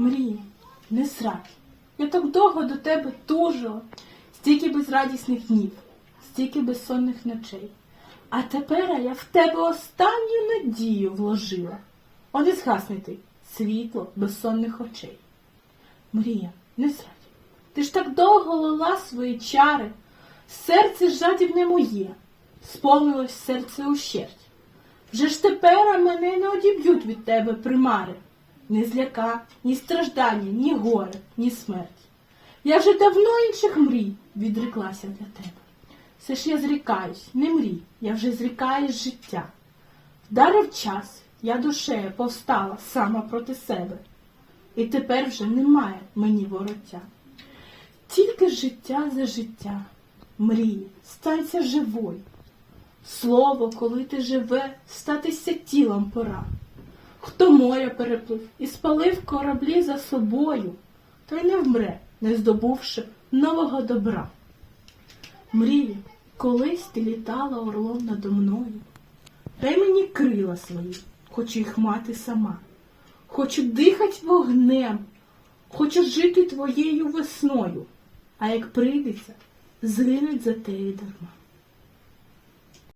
Мрія, не зрадь. Я так довго до тебе тужила, стільки безрадісних днів, стільки безсонних ночей. А тепер я в тебе останню надію вложила. От і згасне ти світло безсонних очей. Мрія, не зрадь. Ти ж так довго лила свої чари, серце жадібне моє, сповнилось серце ущерть. Вже ж тепер мене не одіб'ють від тебе примари, ні зляка, ні страждання, ні горе, ні смерть. Я вже давно інших мрій відреклася для тебе. Все ж я зрікаюсь, не мрій, я вже зрікаюсь життя. Вдарив час, я душею повстала сама проти себе, і тепер вже немає мені вороття. Тільки життя за життя, мрії, станься живою. Слово, коли ти живе, статися тілом пора. Хто море переплив і спалив кораблі за собою, той не вмре, не здобувши нового добра. Мрія, колись ти літала орлом надо мною. Дай мені крила свої, хочу їх мати сама. Хочу дихать вогнем, хочу жити твоєю весною, а як прийдеться, згинуть за теї дарма.